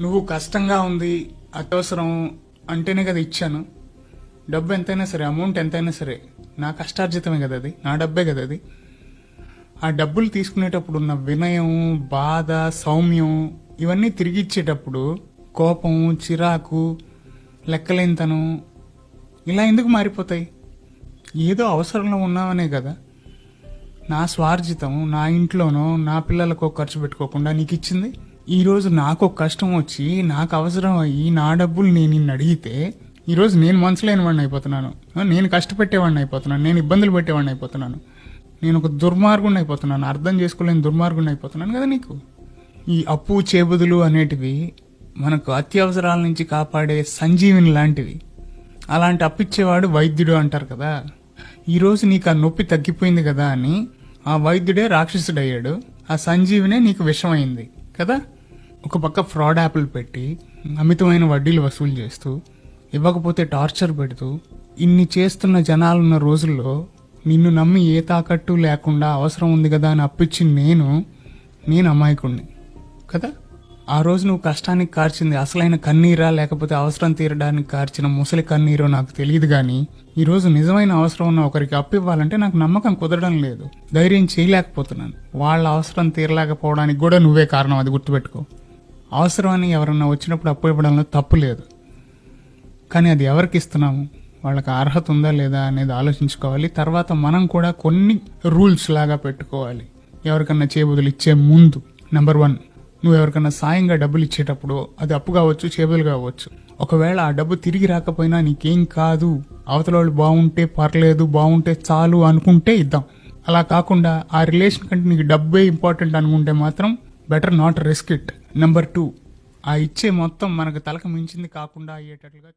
నువ్వు కష్టంగా ఉంది అత్యవసరం అంటేనే కదా ఇచ్చాను. డబ్బు ఎంతైనా సరే అమౌంట్ ఎంతైనా సరే నా కష్టార్జితమే కదా అది నా డబ్బే కదా అది. ఆ డబ్బులు తీసుకునేటప్పుడు ఉన్న వినయం బాధ సౌమ్యం ఇవన్నీ తిరిగి ఇచ్చేటప్పుడు కోపం చిరాకు లెక్కలేనితనం ఇలా ఎందుకు మారిపోతాయి? ఏదో అవసరంలో ఉన్నావనే కదా. నా స్వార్జితం నా ఇంట్లోనో నా పిల్లలకో ఖర్చు పెట్టుకోకుండా నీకు ఇచ్చింది? ఈరోజు నాకు కష్టం వచ్చి నాకు అవసరం అయ్యి నా డబ్బులు నేను నిన్ను అడిగితే ఈరోజు నేను మనసు లేనివాడిని అయిపోతున్నాను. నేను కష్టపెట్టేవాడిని అయిపోతున్నాను. నేను ఇబ్బందులు పెట్టేవాడిని అయిపోతున్నాను. నేను ఒక దుర్మార్గుడిని అయిపోతున్నాను. అర్థం చేసుకోలేని దుర్మార్గుడిని అయిపోతున్నాను కదా నీకు? ఈ అప్పు చేబుదులు అనేటివి మనకు అత్యవసరాల నుంచి కాపాడే సంజీవిని లాంటివి. అలాంటి అప్పిచ్చేవాడు వైద్యుడు అంటారు కదా. ఈరోజు నీకు ఆ నొప్పి తగ్గిపోయింది కదా అని ఆ వైద్యుడే రాక్షసుడయ్యాడు. ఆ సంజీవినే నీకు విషమైంది కదా? ఒక పక్క ఫ్రాడ్ యాప్లు పెట్టి అమితమైన వడ్డీలు వసూలు చేస్తూ ఇవ్వకపోతే టార్చర్ పెడుతూ ఇన్ని చేస్తున్న జనాలున్న రోజుల్లో నిన్ను నమ్మి ఏ తాకట్టు లేకుండా అవసరం ఉంది కదా అని అప్పించి నేను నేను అమాయకుణ్ణి. కదా? ఆ రోజు నువ్వు కష్టానికి కార్చింది అసలైన కన్నీరా లేకపోతే అవసరం తీరడానికి కార్చిన ముసలి కన్నీరో నాకు తెలియదు కానీ ఈ రోజు నిజమైన అవసరం ఉన్న ఒకరికి అప్పు ఇవ్వాలంటే నాకు నమ్మకం కుదరడం లేదు. ధైర్యం చేయలేకపోతున్నాను. వాళ్ళ అవసరం తీరలేకపోవడానికి కూడా నువ్వే కారణం అది గుర్తుపెట్టుకో. అవసరం అని ఎవరన్నా వచ్చినప్పుడు అప్పు ఇవ్వడంలో తప్పు లేదు. కానీ అది ఎవరికి ఇస్తున్నాము? వాళ్ళకి అర్హత ఉందా లేదా అనేది ఆలోచించుకోవాలి. తర్వాత మనం కూడా కొన్ని రూల్స్ లాగా పెట్టుకోవాలి. ఎవరికన్నా చేబుదులు ఇచ్చే ముందు. నెంబర్ వన్ నువ్వు ఎవరికన్నా సాయంగా డబ్బులు ఇచ్చేటప్పుడు అది అప్పు కావచ్చు చేబులు కావచ్చు. ఒకవేళ ఆ డబ్బు తిరిగి రాకపోయినా నీకేం కాదు. అవతల వాళ్ళు బాగుంటే పర్లేదు బాగుంటే చాలు అనుకుంటే ఇద్దాం. అలా కాకుండా ఆ రిలేషన్ కంటే నీకు డబ్బే ఇంపార్టెంట్ అనుకుంటే మాత్రం better not risk it number two ఆ ఇచ్చే మొత్తం మనకు తలకు మించింది కాకుండా అయ్యేటట్లుగా